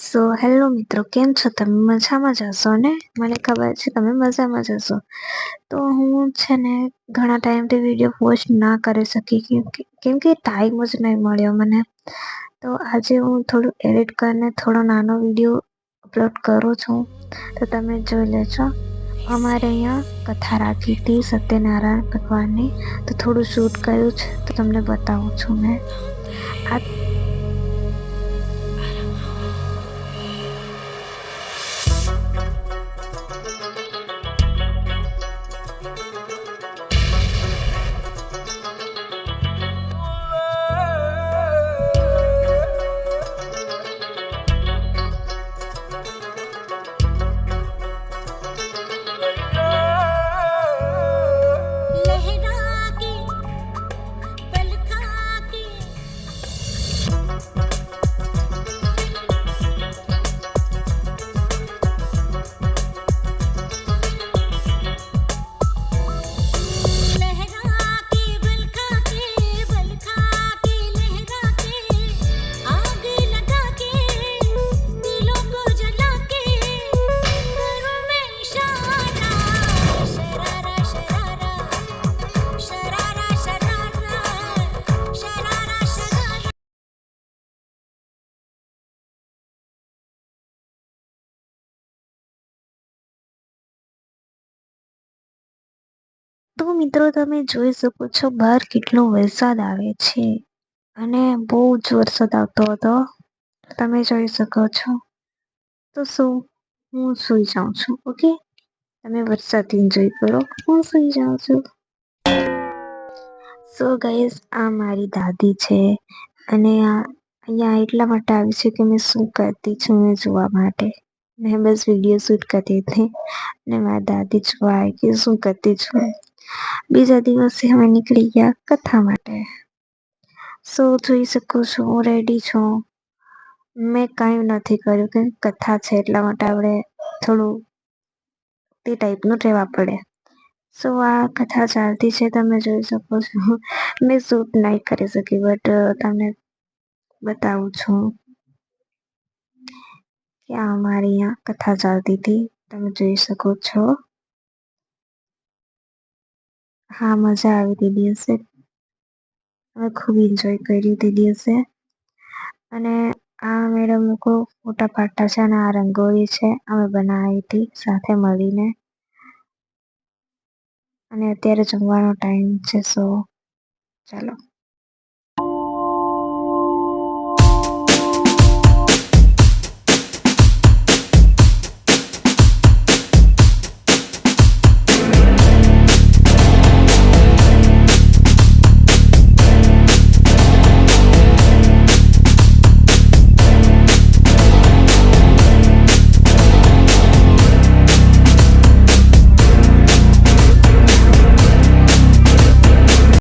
So hello મિત્રો, કેમ છો? તમે મજામાં જ હશો ને? મને ખબર છે, તમે મજામાં જ હશો. તો હું છે ને ઘણા ટાઈમથી વીડિયો પોસ્ટ ના કરી શકી, કેમ કે ટાઈમ જ નહીં મળ્યો મને. તો આજે હું થોડું એડિટ કરીને થોડો નાનો વીડિયો અપલોડ કરું છું. તો તમે જોઈ લેજો. અમારે અહીંયા કથા રાખી હતી સત્યનારાયણ ભગવાનની. તો થોડું શૂટ કર્યું છે, તો તમને બતાવું છું મેં. આ તો મિત્રો તમે જોઈ શકો છો, બહાર કેટલો વરસાદ આવે છે. અને બહુ જ વરસાદ આવતો હતો. તમે જોઈ શકો છો. તો શું? હું સૂઈ જાઉં છું, ઓકે? તમે વરસાદ એન્જોય કરો. હું સૂઈ જાઉં છું. સો ગાઈસ આ મારી દાદી છે. અને અહીંયા એટલા માટે આવી છે કે મેં શું કરતી છું એ જોવા માટે. મેં બસ વીડિયો શૂટ કરતી હતી. અને મારી દાદી જોવા આવી કે શું કરતી છું. બીજા દિવસે અમે નીકળી ગયા કથા માટે. સો જોઈ શકો છો, હું રેડી છું. મેં કાંઈ નથી કર્યું કે કથા છે એટલા માટે આપણે થોડું તે ટાઈપનું રહેવા પડે. સો આ કથા ચાલતી છે, તમે જોઈ શકો છો. મેં શૂટ નહીં કરી શકી બટ તમને બતાવું છું કે આ અમારી અહીંયા કથા ચાલતી હતી. તમે જોઈ શકો છો. હા, મજા આવી તે દિવસે. અમે ખૂબ એન્જોય કર્યું તે દિવસે. અને આ મેડમ લોકો ફોટા પાડતા છે અને આ રંગોળી છે, અમે બનાવી હતી સાથે મળીને. અને અત્યારે જમવાનો ટાઈમ છે સો ચાલો.